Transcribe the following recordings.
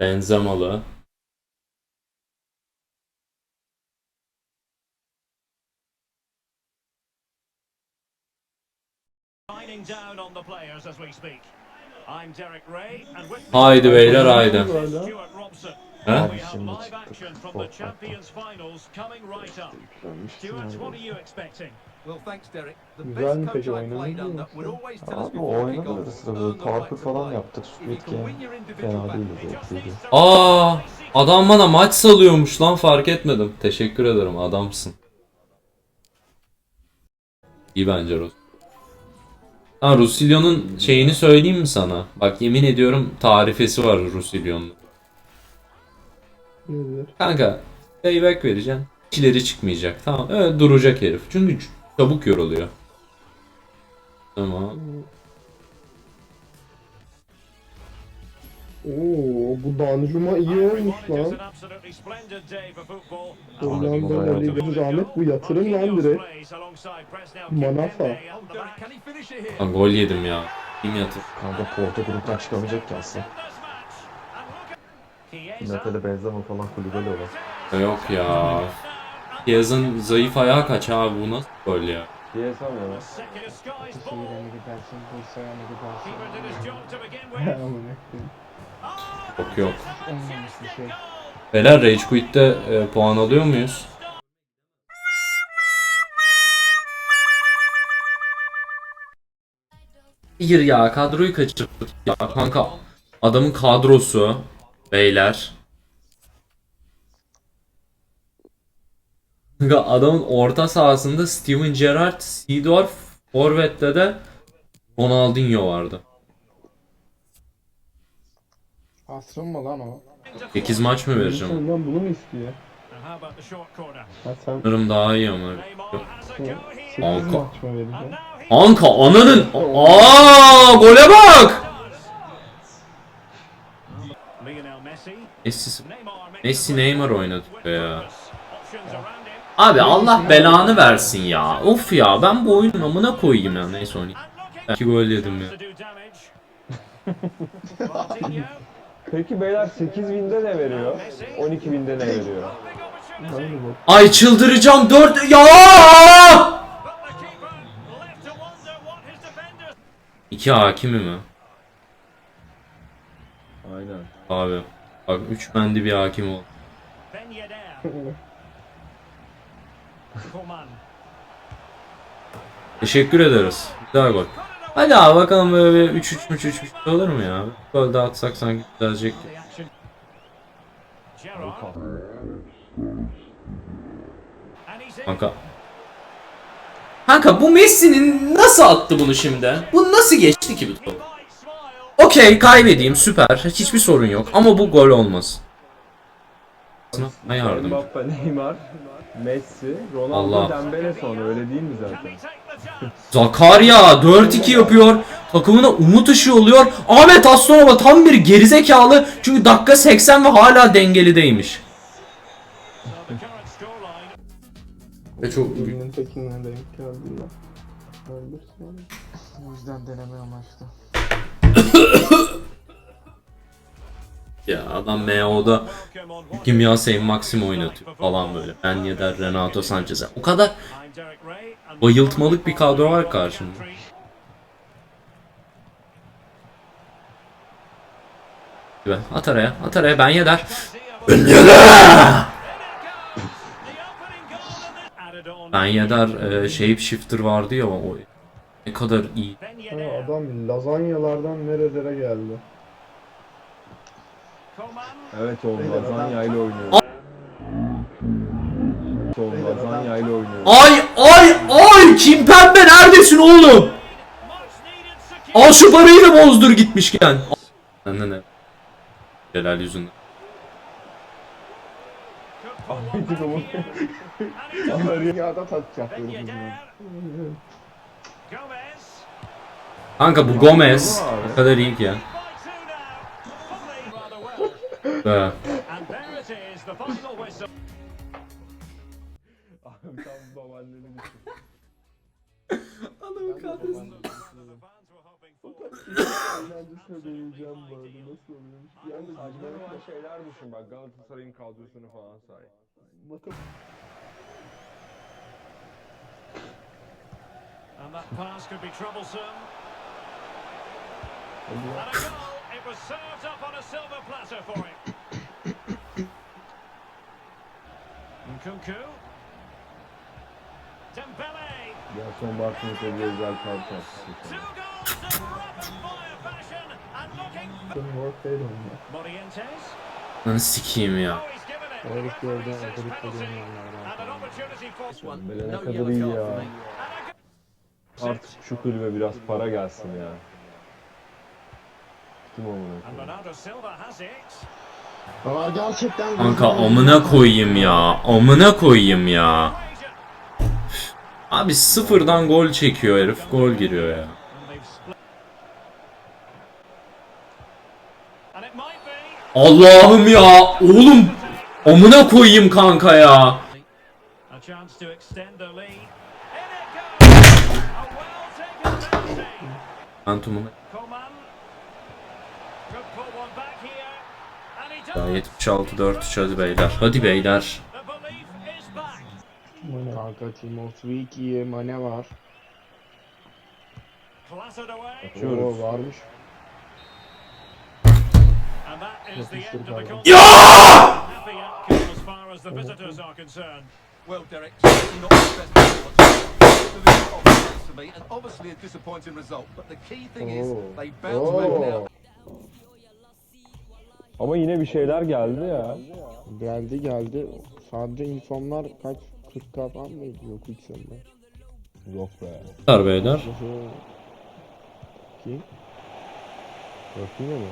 Benzemalı. Haydi beyler haydi. Stuart Robson. He? We have live action from the Champions Finals coming right up. Stuart, what are you expecting? Well, thanks, Derek. The Güzel mi best peki tell us Abi oynadı sırada right parkur falan yaptık. Squid Game fena değildi zevkliydi. Aa, adam bana maç salıyormuş lan fark etmedim. Teşekkür ederim adamsın. İyi bence Rus. Ha Rusilyon'un şeyini söyleyeyim mi sana? Bak yemin ediyorum tarifesi var Rusilyon'un. Nedir? Kanka payback vereceksin. İçleri çıkmayacak. Tamam öyle duracak herif. Çünkü çabuk yoruluyor. Tamam. Oo, bu Danjuma iyi is lan. an absolutely splendid day for football. Hollanda lideri Ahmet bu yatırım lan direkt. Manafa. Lan gol yedim ya. Kim yatır? Kanka Porto gruptan çıkamayacak ki aslında. Natale Benzema falan kulübeli olan. Yok ya. Yazın zayıf ayağı kaç abi bu nasıl gol ya? Diyesem ya. Amına koyayım. Yok yok. Beyler Rage Quit'te e, puan alıyor muyuz? Hayır ya kadroyu kaçırdık ya kanka. Adamın kadrosu beyler. Adamın orta sahasında Steven Gerrard, Seedorf, Forvet'te de Ronaldinho vardı. Asrın mı lan o? 8 maç mı vereceğim? Senden bunu mu istiyor? Ha sen Sanırım daha iyi ama. 8 Anka. maç mı vereceksin? Anka ananın Aa gole bak. Messi. Messi, Neymar makes Messi the break Neymar forward oynadı with be ya. Abi Allah belanı versin ya. Of ya ben bu oyunun amına koyayım ya. Neyse oynayayım. İki gol yedim ya. Peki beyler 8 binde ne veriyor? 12 binde ne veriyor? Ay çıldıracağım 4 ya. But the keeper left to wonder what his defenders. İki hakimi mi? Aynen. Abi. Bak 3 bendi bir hakim ol. Ben Yedder. Coman. Teşekkür ederiz. Güzel gol. Hadi abi bakalım böyle bir 3-3 3 3 bir şey olur mu ya? Bir gol daha atsak sanki düzelecek. Kanka. Kanka bu Messi'nin nasıl attı bunu şimdi? Bu nasıl geçti ki bu top? Okey kaybedeyim süper. Hiçbir sorun yok ama bu gol olmaz. Ne yardım? Mbappe, Neymar, Messi, Ronaldo, Allah. Dembele sonra öyle değil mi zaten? Zakaria 4-2 yapıyor. Takımına umut ışığı oluyor. Ahmet Aslanova tam bir gerizekalı. Çünkü dakika 80 ve hala dengelideymiş. Ve çok. Öldürsün. O yüzden deneme amaçlı. Ya adam MO'da Kimya Sayın Maxim oynatıyor falan böyle. Ben Yedder, Renato Sanchez'e. O kadar bayıltmalık bir kadro var karşımda. At araya, at araya ben Yedder. Ben Yedder! Ben Yedder e, Shapeshifter vardı ya o ne kadar iyi. Ha, adam lazanyalardan nerelere geldi? Evet oğlum lazanyayla oynuyor. Oğlum lazanyayla oynuyor. Ay ay ay Kim Pembe neredesin oğlum? Al şu parayı da bozdur gitmişken. Ne ne ne. Celal yüzünden. Ahmet'in o Ama dünyada tatacak böyle Kanka bu Gomez o kadar iyi ki ya. Be. Abi tam. Adamın. Eğlencesine bu arada. Nasıl oluyormuş? Yalnız sapan şeyler düşün bak Galatasaray'ın kadrosunu falan say. Bakın And that pass could be troublesome. And a goal. It was served up on a silver platter for him. Nkunku. Dembele. Gerson Bartınız'a bir özel kart yaptı. Two goals in rapid fire fashion. And looking. Warfare oynuyor. Morientes. Lan sikeyim ya. Oh, he's given it. Herif gördü, This is herif penalty. gördü. And an opportunity for. This one, Böyle ne kadar iyi ya. Artık şu kulübe biraz para gelsin ya. Kim it. Aa gerçekten Kanka amına koyayım ya. Amına koyayım ya. Abi sıfırdan gol çekiyor herif. Gol giriyor ya. Allah'ım ya. Oğlum. Amına koyayım kanka ya. The end of the contest. Ya! Happy outcome as far as the visitors are concerned. Well, Derek, not the best Oo. Ama yine bir şeyler geldi ya. Geldi geldi. Sadece informlar kaç? 40 falan mıydı? Yok hiç sende. Yok be. Beyler beyler. Kim? Yok yine mi?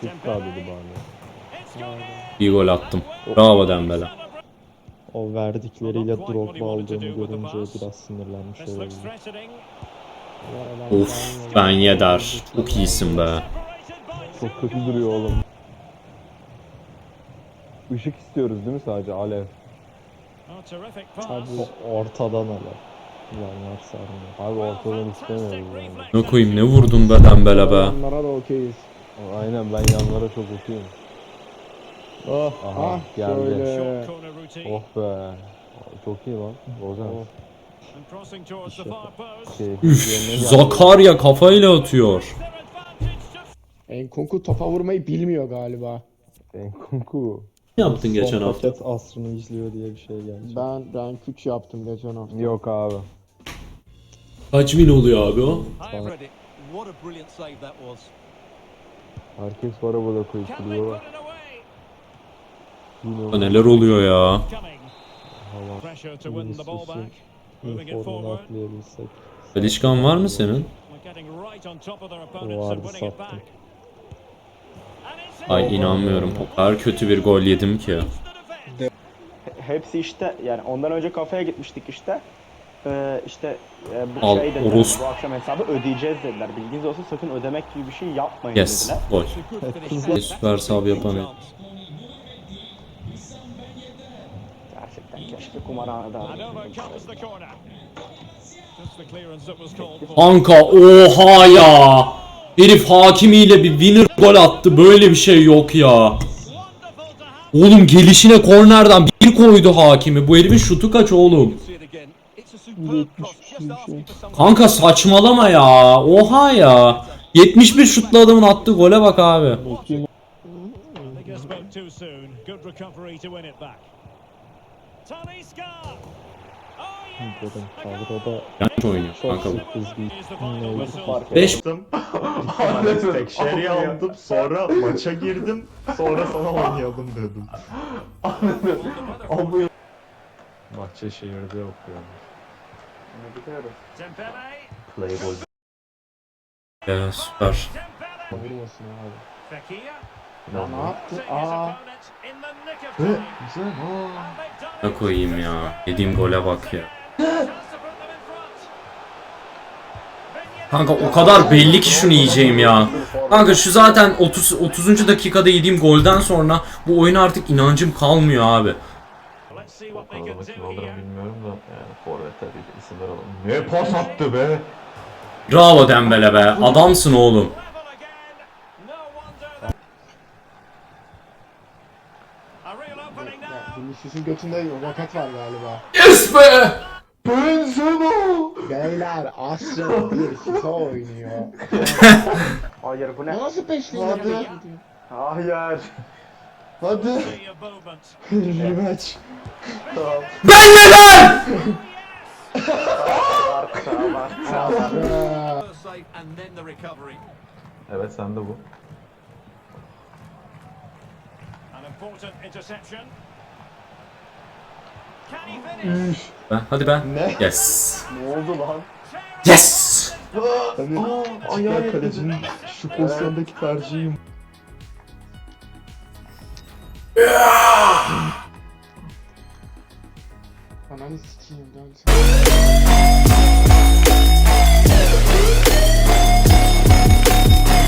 40 k dedi bana. İyi gol attım. Bravo Dembele. O verdikleriyle Drogba aldığını görünce biraz sinirlenmiş olabilir. Of ben yeder. Çok iyisin be. Çok kötü duruyor oğlum. Işık istiyoruz değil mi sadece alev? Oh. Abi ortadan ala. Yanlar sarmıyor. Abi ortadan fantastic istemiyoruz yani. Ne koyayım ne vurdun be Dembele be. Onlara da okeyiz. Aynen ben yanlara çok okuyum. Ah Aha Ah geldi. şöyle. Oh be. Çok iyi lan. Ozan. Oh. Şey, Üf. Zakarya kafayla atıyor. Enkunku topa vurmayı bilmiyor galiba. Enkunku. Ne yaptın geçen son hafta? paket asrını izliyor diye bir şey geldi. Ben ben 3 yaptım geçen hafta. Yok abi. Kaç bin oluyor abi o? I have read it. Yine Neler oluyor ya? Atlayabilsek. Alişkan var mı senin? Vardı sattım. Ay inanmıyorum. O kadar kötü bir gol yedim ki. Hepsi işte yani ondan önce kafeye gitmiştik işte. Ee, işte e, bu Al, şey dediler orospu. bu akşam hesabı ödeyeceğiz dediler. Bilginiz olsun sakın ödemek gibi bir şey yapmayın Yes. dediler. Gol. Süper big yapan was called for. Kanka oha ya. Herif hakimiyle bir winner gol attı. Böyle bir şey yok ya. Oğlum gelişine kornerden bir koydu hakimi. Bu herifin şutu kaç oğlum? Some. Kanka saçmalama ya. Oha ya. 71 şutlu adamın attığı gole bak abi. Kadroda Genç oynuyor kanka. 5 Yaptım. Ahmet Tekşeri aldım. Sonra maça girdim. Sonra sana oynayalım dedim. Abi Bahçeşehir'de okuyor. Dembele. Playboy. ya süper. Vurmasın abi. Ya ne yaptı? Aa. Ve güzel Ne koyayım ya. Yediğim gole bak ya. Kanka o kadar belli ki şunu yiyeceğim ya. Kanka şu zaten 30 30. dakikada yediğim golden sonra bu oyuna artık inancım kalmıyor abi. Kim alırım bilmiyorum da yani isimler alalım. Ne pas attı be? Bravo Dembele be. Adamsın oğlum. Vinicius'un götünde roket var galiba. Yes be! Benzema! Beyler Asya bir FIFA oynuyor. Hayır bu ne? Nasıl peşliyor? Hadi. Hayır. Hadi. Rematch. Ben neden? Tamam. The recovery. Evet sende bu. An important interception. Ben, hadi ben. Ne? Yes. Ne oldu lan? Yes! Hani Süper kalecinin şu pozisyondaki tercihim. Ananı sikeyim dön sen.